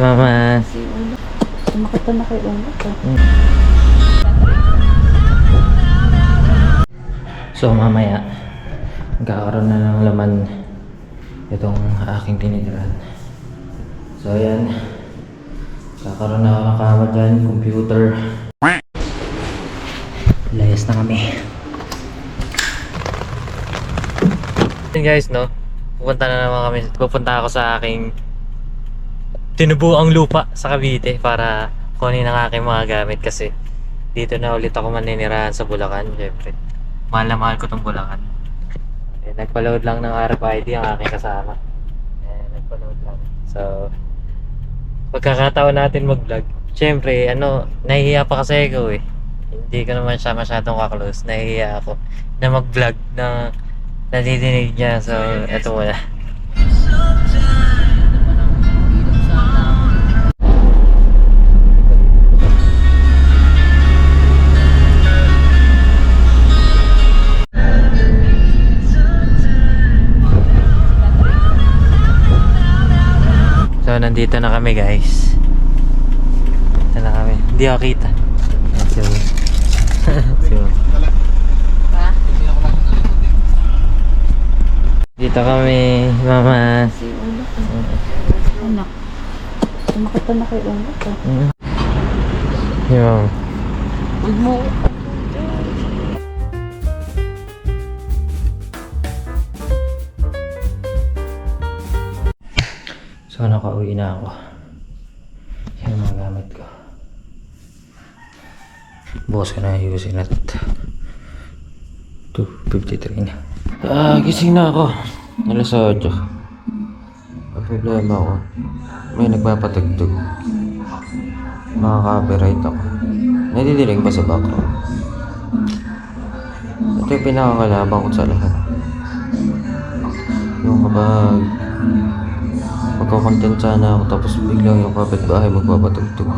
Mama. Si ulo. Sumakit na kay ulo. So mamaya, magkakaroon na ng laman itong aking tinitirahan. So ayan, kakaroon na ako ng kama dyan, computer. Layas na kami. Yun guys, no? Pupunta na naman kami. Pupunta ako sa aking tinubuang lupa sa Cavite para kunin ang aking mga gamit kasi dito na ulit ako maninirahan sa Bulacan, syempre. Mahal na mahal ko tong Bulacan. Eh, nagpa-load lang ng RFID ang aking kasama. Eh, nagpa-load lang. So, pagkakataon natin mag-vlog, syempre, ano, nahihiya pa kasi ako eh. Hindi ko naman siya masyadong kaklose. Nahihiya ako na mag-vlog na nadidinig niya. So, eto muna. Nandito na kami guys. Dito na kami. Hindi ako kita. Will. si Will. Dito kami, mama. Anak. Sumakit na kay ulo ko. Mm. Yung Huwag mo. So nakauwi na ako. Yan mga gamit ko. Bukas ko na ayusin at 2.53 na. Ah, gising na ako. Alas 8. Ang problema ko, may nagpapatugtog. Makaka-copyright ako. Nadidinig ba sa background? Ito yung pinakakalabang ko sa lahat. Yung kapag magkakontent sana ako tapos biglang yung kapitbahay magpapatugtog.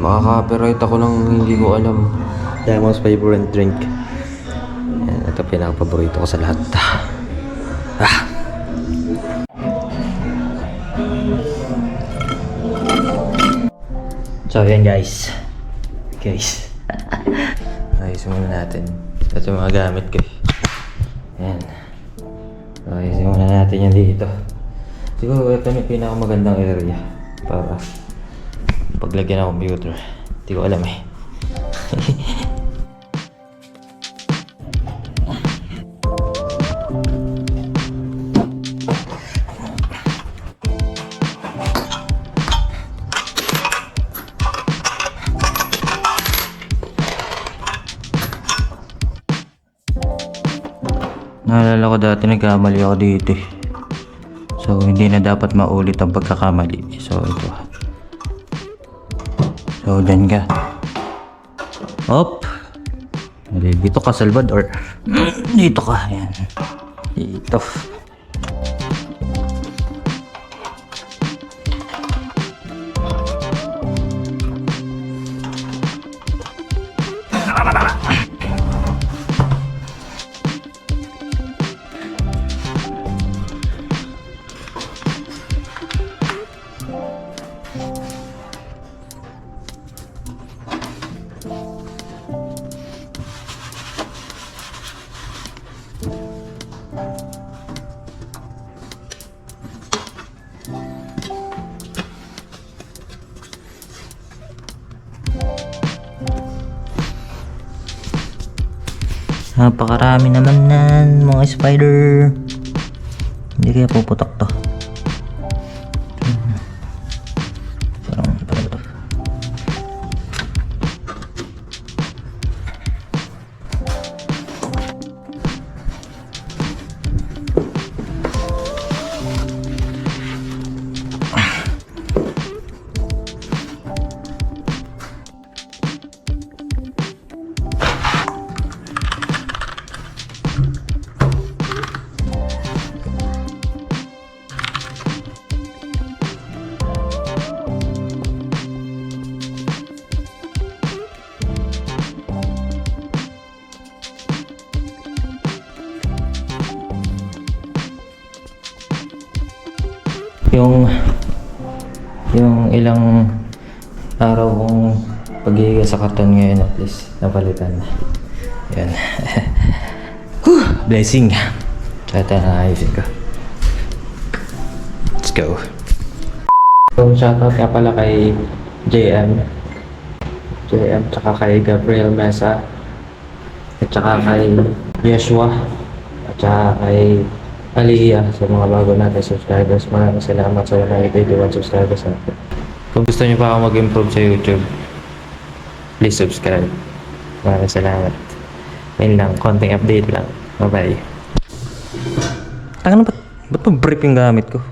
Makaka-copyright ako ng hindi ko alam. Diamond's favorite drink. Yan, ito pinaka-paborito ko sa lahat. Ah! So, yan guys. Guys. Ayusin muna natin. Ito yung mga gamit ko. Yan. So, ayusin muna natin yan dito. Siguro ito yung pinakamagandang area para paglagyan ng computer. Hindi ko alam eh. Naalala ko dati nagkamali ako dito eh. So, hindi na dapat maulit ang pagkakamali. So, ito. So, dyan ka. Op! Dito ka, Salvador. Dito ka. Ayan. Dito. Napakarami naman nan mga spider. Hindi kaya puputok to. Yung ilang araw kong paghihiga sa karton ngayon at least napalitan na. Yan. Whew, blessing. Ito na ayusin ko. Let's go. So, shoutout nga pala kay JM. JM, tsaka kay Gabriel Mesa. At tsaka kay Yeshua. At tsaka kay Aliyah sa mga bago natin subscribers. Maraming salamat sa 181 subscribers natin. Kung gusto niyo pa ako mag-improve sa YouTube, please subscribe. Maraming salamat. Ayun lang, konting update lang. Bye-bye. Taka na, ba't, ba't pa brief yung gamit ko?